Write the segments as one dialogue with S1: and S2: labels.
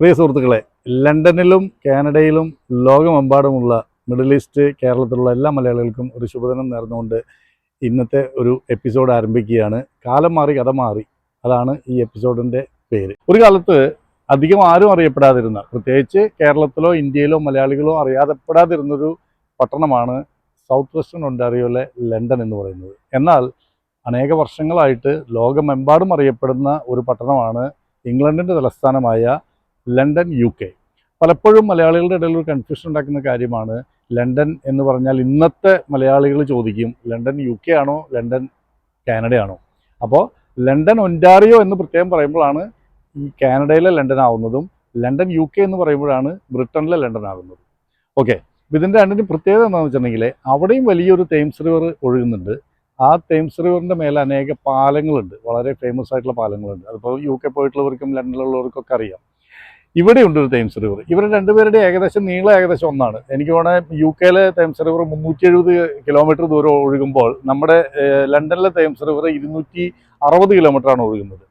S1: പ്രിയ സുഹൃത്തുക്കളെ ലണ്ടനിലും കാനഡയിലും ലോകമെമ്പാടുമുള്ള middle east കേരളത്തിലുള്ള എല്ലാ മലയാളികൾക്കും ഒരു ശുഭദിനം നേർന്നുകൊണ്ട് ഇന്നത്തെ ഒരു എപ്പിസോഡ് ആരംഭിക്കുകയാണ്. കാലം മാറി കഥ മാറി. അതാണ് ഈ എപ്പിസോഡിന്റെ പേര്. ഒരു കാലത്ത് അധികം ആരും അറിയപ്പെടാതിരുന്ന പ്രത്യേകിച്ച് കേരളത്തിലോ ഇന്ത്യയിലോ മലയാളികളോ അറിയാതെപ്പെടാതിരുന്നൊരു പട്ടണമാണ് സൗത്ത് വെസ്റ്റേൺ ഒണ്ടാറിയോയിലെ ലണ്ടൻ എന്ന് പറയുന്നത്. എന്നാൽ അനേക വർഷങ്ങളായിട്ട് ലോകമെമ്പാടും അറിയപ്പെടുന്ന ഒരു പട്ടണമാണ് ഇംഗ്ലണ്ടിന്റെ തലസ്ഥാനമായ ലണ്ടൻ യു കെ പലപ്പോഴും മലയാളികളുടെ ഇടയിൽ ഒരു കൺഫ്യൂഷൻ ഉണ്ടാക്കുന്ന കാര്യമാണ് ലണ്ടൻ എന്ന് പറഞ്ഞാൽ ഇന്നത്തെ മലയാളികൾ ചോദിക്കും ലണ്ടൻ യു കെ ആണോ? ലണ്ടൻ കാനഡയാണോ? അപ്പോൾ ലണ്ടൻ ഒന്റാറിയോ എന്ന് പ്രത്യേകം പറയുമ്പോഴാണ് ഈ കാനഡയിലെ ലണ്ടൻ ആവുന്നതും ലണ്ടൻ യു കെ എന്ന് പറയുമ്പോഴാണ് ബ്രിട്ടനിലെ ലണ്ടൻ ആകുന്നത് ഓക്കെ ഇതിന്റെ രണ്ടിന്റെ പ്രത്യേകത എന്താണെന്ന് വെച്ചിട്ടുണ്ടെങ്കിൽ അവിടെയും വലിയൊരു തേംസ് റിവർ ഒഴുകുന്നുണ്ട്. ആ തേംസ് റിവറിന്റെ മേലെ അനേക പാലങ്ങളുണ്ട്. വളരെ ഫേമസ് ആയിട്ടുള്ള പാലങ്ങളുണ്ട്. അതിപ്പോൾ യു കെ പോയിട്ടുള്ളവർക്കും ലണ്ടനിലുള്ളവർക്കൊക്കെ അറിയാം. ഇവിടെയുണ്ട് ഒരു തേംസ് റിവർ ഇവർ രണ്ടുപേരുടെ ഏകദേശം നീളം ഏകദേശം ഒന്നാണ്. എനിക്ക് തോന്നുന്നത് യു കെയിലെ തേംസ് റിവർ മുന്നൂറ്റി എഴുപത് കിലോമീറ്റർ ദൂരം ഒഴുകുമ്പോൾ നമ്മുടെ ലണ്ടനിലെ തേംസ് റിവർ ഇരുന്നൂറ്റി അറുപത് കിലോമീറ്ററാണ് ഒഴുകുന്നത്.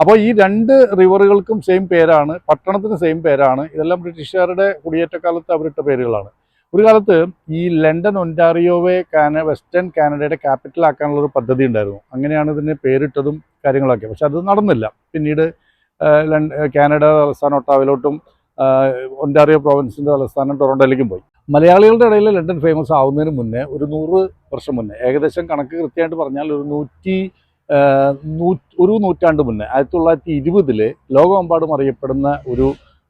S1: അപ്പോൾ ഈ രണ്ട് റിവറുകൾക്കും സെയിം പേരാണ് പട്ടണത്തിന് സെയിം പേരാണ്. ഇതെല്ലാം ബ്രിട്ടീഷുകാരുടെ കുടിയേറ്റക്കാലത്ത് അവരിട്ട പേരുകളാണ്. ഒരു കാലത്ത് ഈ ലണ്ടൻ ഒന്റാറിയോവെ കാന വെസ്റ്റേൺ കാനഡയുടെ ക്യാപിറ്റൽ ആക്കാനുള്ള ഒരു പദ്ധതി ഉണ്ടായിരുന്നു. അങ്ങനെയാണ് ഇതിന് പേരിട്ടതും കാര്യങ്ങളൊക്കെ. പക്ഷെ അത് നടന്നില്ല. പിന്നീട് ആഹ് ലണ്ട കാനഡ തലസ്ഥാനം ഒട്ടാവിലോട്ടും ഒന്റാറിയോ പ്രോവിൻസിന്റെ തലസ്ഥാനം ടൊറോണ്ടോയിലേക്കും പോയി. മലയാളികളുടെ ഇടയിൽ ലണ്ടൻ ഫേമസ് ആവുന്നതിന് മുന്നേ ഒരു നൂറ് വർഷം മുന്നേ ഏകദേശം കണക്ക് കൃത്യമായിട്ട് പറഞ്ഞാൽ ഒരു നൂറ്റി ഒരു നൂറ്റാണ്ട് മുന്നേ ആയിരത്തി തൊള്ളായിരത്തി ഇരുപതിൽ ലോകമെമ്പാടും അറിയപ്പെടുന്ന ഒരു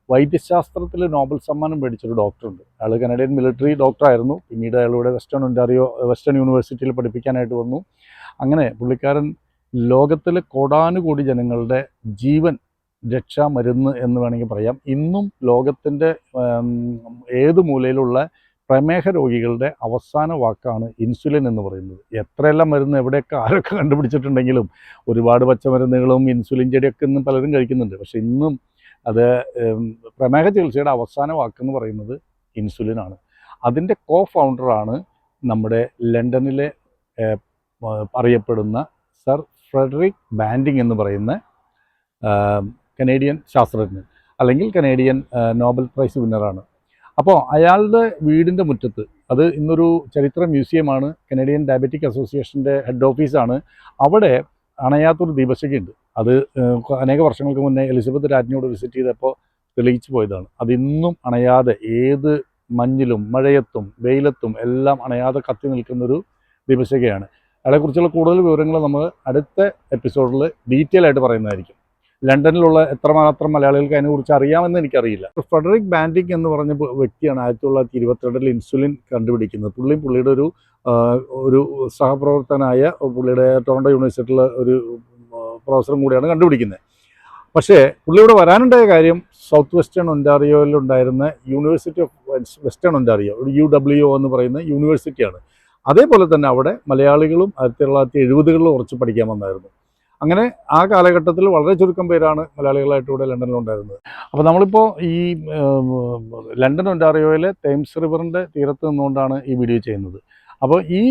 S1: വൈദ്യശാസ്ത്രത്തിൽ നോബൽ സമ്മാനം മേടിച്ചൊരു ഡോക്ടറുണ്ട്. അയാൾ കനഡിയൻ മിലിറ്ററി ഡോക്ടറായിരുന്നു. പിന്നീട് അയാൾ ഇവിടെ വെസ്റ്റേൺ ഒന്റാറിയോ വെസ്റ്റേൺ യൂണിവേഴ്സിറ്റിയിൽ പഠിപ്പിക്കാനായിട്ട് വന്നു. അങ്ങനെ പുള്ളിക്കാരൻ ലോകത്തിലെ കോടാനുകോടി ജനങ്ങളുടെ ജീവൻ രക്ഷാ മരുന്ന് എന്ന് വേണമെങ്കിൽ പറയാം. ഇന്നും ലോകത്തിന്റെ ഏത് മൂലയിലുള്ള പ്രമേഹ രോഗികളുടെ അവസാന വാക്കാണ് ഇൻസുലിൻ എന്ന് പറയുന്നത്. എത്രയെല്ലാം മരുന്ന് എവിടെയൊക്കെ ആരൊക്കെ കണ്ടുപിടിച്ചിട്ടുണ്ടെങ്കിലും ഒരുപാട് പച്ചമരുന്നുകളും ഇൻസുലിൻ ചെടിയൊക്കെ ഇന്നും പലരും കഴിക്കുന്നുണ്ട്. പക്ഷേ ഇന്നും അത് പ്രമേഹ ചികിത്സയുടെ അവസാന വാക്കെന്ന് പറയുന്നത് ഇൻസുലിനാണ്. അതിന്റെ കോ ഫൗണ്ടറാണ് നമ്മുടെ ലണ്ടനിലെ അറിയപ്പെടുന്ന സർ ഫ്രെഡറിക് ബാൻഡിങ് എന്ന് പറയുന്ന കനേഡിയൻ ശാസ്ത്രജ്ഞൻ അല്ലെങ്കിൽ കനേഡിയൻ നോബൽ പ്രൈസ് വിന്നറാണ്. അപ്പോൾ അയാളുടെ വീടിന്റെ മുറ്റത്ത് അത് ഇന്നൊരു ചരിത്ര മ്യൂസിയമാണ് കനേഡിയൻ ഡയബറ്റിക് അസോസിയേഷന്റെ ഹെഡ് ഓഫീസാണ് അവിടെ അണയാത്തൊരു ദീപശിഖയുണ്ട്. അത് അനേക വർഷങ്ങൾക്ക് മുന്നേ എലിസബത്ത് രാജ്ഞിയോട് വിസിറ്റ് ചെയ്തപ്പോൾ തെളിയിച്ചു പോയതാണ്. അതിന്നും അണയാതെ ഏത് മഞ്ഞിലും മഴയത്തും വെയിലത്തും എല്ലാം അണയാതെ കത്തി നിൽക്കുന്നൊരു ദീപശിഖയാണ്. അയാളെക്കുറിച്ചുള്ള കൂടുതൽ വിവരങ്ങൾ നമ്മൾ അടുത്ത എപ്പിസോഡിൽ ഡീറ്റെയിൽ ആയിട്ട് പറയുന്നതായിരിക്കും. ലണ്ടനിലുള്ള എത്രമാത്രം മലയാളികൾക്ക് അതിനെക്കുറിച്ച് അറിയാമെന്ന് എനിക്കറിയില്ല. ഫ്രെഡറിക് ബാൻഡിക് എന്ന് പറഞ്ഞ വ്യക്തിയാണ് ആയിരത്തി തൊള്ളായിരത്തി ഇരുപത്തിരണ്ടിൽ ഇൻസുലിൻ കണ്ടുപിടിക്കുന്നത്. പുള്ളി പുള്ളിയുടെ ഒരു ഒരു സഹപ്രവർത്തനായ പുള്ളിയുടെ ടോണ്ട യൂണിവേഴ്സിറ്റിയിലെ ഒരു പ്രൊഫസറും കൂടിയാണ് കണ്ടുപിടിക്കുന്നത്. പക്ഷേ പുള്ളി ഇവിടെ വരാനുണ്ടായ കാര്യം സൗത്ത് വെസ്റ്റേൺ ഒന്റാറിയോയിലുണ്ടായിരുന്ന യൂണിവേഴ്സിറ്റി ഓഫ് വെസ്റ്റേൺ ഒന്റാറിയോ ഒരു യു ഡബ്ല്യു എന്ന് പറയുന്ന യൂണിവേഴ്സിറ്റിയാണ്. അതേപോലെ തന്നെ അവിടെ മലയാളികളും ആയിരത്തി തൊള്ളായിരത്തി എഴുപതുകളിൽ കുറച്ച് പഠിക്കാൻ വന്നായിരുന്നു. അങ്ങനെ ആ കാലഘട്ടത്തിൽ വളരെ ചുരുക്കം പേരാണ് മലയാളികളായിട്ട് ഇവിടെ ലണ്ടനിൽ ഉണ്ടായിരുന്നത് അപ്പോൾ നമ്മളിപ്പോൾ ഈ ലണ്ടൻ ഒന്റാറിയോയിലെ തേംസ് റിവറിന്റെ തീരത്ത് നിന്നുകൊണ്ടാണ് ഈ വീഡിയോ ചെയ്യുന്നത്. അപ്പോൾ ഈ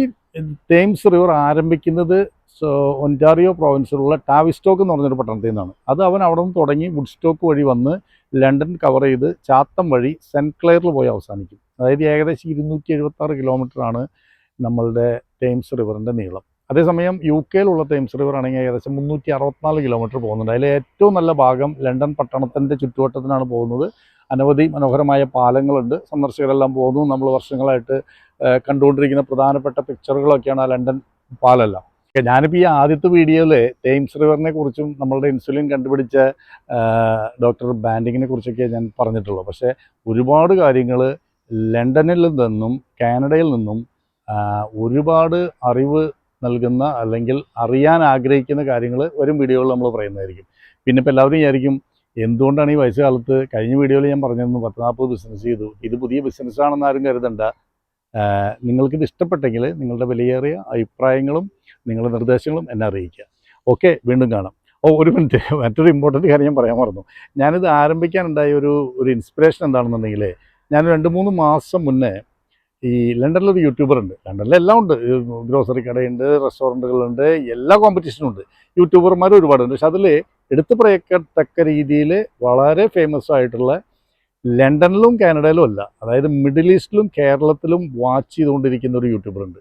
S1: തേംസ് റിവർ ആരംഭിക്കുന്നത് ഒന്റാറിയോ പ്രോവിൻസിലുള്ള ടാവിസ്റ്റോക്ക് എന്ന് പറഞ്ഞൊരു പട്ടണത്തിൽ നിന്നാണ്. അത് അവൻ അവിടെ നിന്ന് തുടങ്ങി വുഡ്സ്റ്റോക്ക് വഴി വന്ന് ലണ്ടൻ കവർ ചെയ്ത് ചാത്തം വഴി സെന്റ് ക്ലെയറിൽ പോയി അവസാനിക്കും. അതായത് ഏകദേശം ഇരുന്നൂറ്റി എഴുപത്തി ആറ് കിലോമീറ്ററാണ് നമ്മളുടെ തേംസ് റിവറിന്റെ നീളം. അതേസമയം യു കെയിലുള്ള തേംസ് റിവർ ആണെങ്കിൽ ഏകദേശം മുന്നൂറ്റി അറുപത്തിനാല് കിലോമീറ്റർ പോകുന്നുണ്ട്. അതിലെ ഏറ്റവും നല്ല ഭാഗം ലണ്ടൻ പട്ടണത്തിന്റെ ചുറ്റുവട്ടത്തിനാണ് പോകുന്നത്. അനവധി മനോഹരമായ പാലങ്ങളുണ്ട്. സന്ദർശകരെല്ലാം പോകുന്നു. നമ്മൾ വർഷങ്ങളായിട്ട് കണ്ടുകൊണ്ടിരിക്കുന്ന പ്രധാനപ്പെട്ട പിക്ചറുകളൊക്കെയാണ് ആ ലണ്ടൻ പാലെല്ലാം. ഞാനിപ്പോൾ ഈ ആദ്യത്തെ വീഡിയോയിൽ തേംസ് റിവറിനെ കുറിച്ചും നമ്മളുടെ ഇൻസുലിൻ കണ്ടുപിടിച്ച ഡോക്ടർ ബാൻഡിങ്ങിനെ കുറിച്ചൊക്കെ ഞാൻ പറഞ്ഞിട്ടുള്ളൂ. പക്ഷേ ഒരുപാട് കാര്യങ്ങൾ ലണ്ടനിൽ നിന്നും കാനഡയിൽ നിന്നും ഒരുപാട് അറിവ് നൽകുന്ന അല്ലെങ്കിൽ അറിയാൻ ആഗ്രഹിക്കുന്ന കാര്യങ്ങൾ വരും വീഡിയോകളിൽ നമ്മൾ പറയുന്നതായിരിക്കും. പിന്നെ ഇപ്പോൾ എല്ലാവരും വിചാരിക്കും എന്തുകൊണ്ടാണ് ഈ വയസ്സുകാലത്ത് കഴിഞ്ഞ വീഡിയോയിൽ ഞാൻ പറഞ്ഞിരുന്നു പത്ത് നാൽപ്പത് ബിസിനസ് ചെയ്തു. ഇത് പുതിയ ബിസിനസ്സാണെന്ന് ആരും കരുതണ്ട. നിങ്ങൾക്കിത് ഇഷ്ടപ്പെട്ടെങ്കിൽ നിങ്ങളുടെ വിലയേറിയ അഭിപ്രായങ്ങളും നിങ്ങളുടെ നിർദ്ദേശങ്ങളും എന്നെ അറിയിക്കുക. ഓക്കെ വീണ്ടും കാണാം. ഓ ഒരു മിനിറ്റ്. മറ്റൊരു ഇമ്പോർട്ടന്റ് കാര്യം ഞാൻ പറയാൻ മറന്നു. ഞാനിത് ആരംഭിക്കാനുണ്ടായ ഒരു ഒരു ഇൻസ്പിറേഷൻ എന്താണെന്നുണ്ടെങ്കിൽ ഞാൻ രണ്ട് മൂന്ന് മാസം മുന്നേ ഈ ലണ്ടനിലൊരു യൂട്യൂബർ ഉണ്ട്. ലണ്ടനിൽ എല്ലാം ഉണ്ട്. ഗ്രോസറി കടയുണ്ട് റെസ്റ്റോറന്റുകളുണ്ട് എല്ലാ കോമ്പറ്റീഷനും ഉണ്ട്. യൂട്യൂബർമാർ ഒരുപാടുണ്ട് പക്ഷെ അതിൽ എടുത്തു പറയത്തക്ക രീതിയിൽ വളരെ ഫേമസ് ആയിട്ടുള്ള ലണ്ടനിലും കാനഡയിലും അല്ല. അതായത് മിഡിൽ ഈസ്റ്റിലും കേരളത്തിലും വാച്ച് ചെയ്തുകൊണ്ടിരിക്കുന്ന ഒരു യൂട്യൂബർ ഉണ്ട്.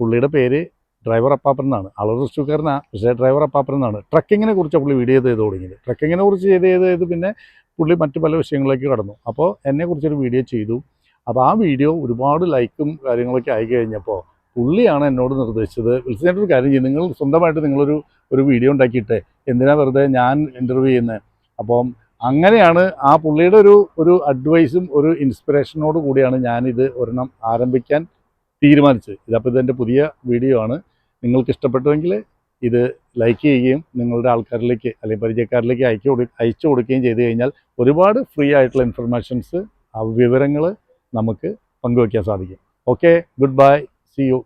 S1: പുള്ളിയുടെ പേര് ഡ്രൈവർ അപ്പാപ്പൻ എന്നാണ്. ആളൊരു റിസ്റ്റുകാരനാണ് പക്ഷേ ഡ്രൈവർ അപ്പാപ്പൻ എന്നാണ്. ട്രക്കിങ്ങിനെ കുറിച്ച് പുള്ളി വീഡിയോ ചെയ്ത് തുടങ്ങിയത്. ട്രക്കിങ്ങിനെ കുറിച്ച് ചെയ്ത് ചെയ്ത് ചെയ്ത് പിന്നെ പുള്ളി മറ്റു പല വിഷയങ്ങളിലേക്ക് കടന്നു. അപ്പോൾ എന്നെക്കുറിച്ചൊരു വീഡിയോ ചെയ്തു. അപ്പോൾ ആ വീഡിയോ ഒരുപാട് ലൈക്കും കാര്യങ്ങളൊക്കെ ആയി കഴിഞ്ഞപ്പോൾ പുള്ളിയാണ് എന്നോട് നിർദ്ദേശിച്ചത്. വിളിച്ചിട്ടൊരു കാര്യം ചെയ്യും. നിങ്ങൾ സ്വന്തമായിട്ട് നിങ്ങളൊരു ഒരു വീഡിയോ ഉണ്ടാക്കിയിട്ട്. എന്തിനാ വെറുതെ ഞാൻ ഇന്റർവ്യൂ ചെയ്യുന്നത് അപ്പം അങ്ങനെയാണ് ആ പുള്ളിയുടെ ഒരു ഒരു അഡ്വൈസും ഒരു ഇൻസ്പിറേഷനോട് കൂടിയാണ് ഞാനിത് ഒരെണ്ണം ആരംഭിക്കാൻ തീരുമാനിച്ചത്. ഇതപ്പോൾ ഇതെന്റെ പുതിയ വീഡിയോ ആണ്. നിങ്ങൾക്ക് ഇഷ്ടപ്പെട്ടുവെങ്കിൽ ഇത് ലൈക്ക് ചെയ്യുകയും നിങ്ങളുടെ ആൾക്കാരിലേക്ക് അല്ലെങ്കിൽ പരിചയക്കാരിലേക്ക് അയച്ചു കൊടു അയച്ചു കൊടുക്കുകയും ചെയ്തു കഴിഞ്ഞാൽ ഒരുപാട് ഫ്രീ ആയിട്ടുള്ള ഇൻഫർമേഷൻസ് ആ വിവരങ്ങൾ നമുക്ക് പങ്കുവയ്ക്കാൻ സാധിക്കും. Okay good bye see you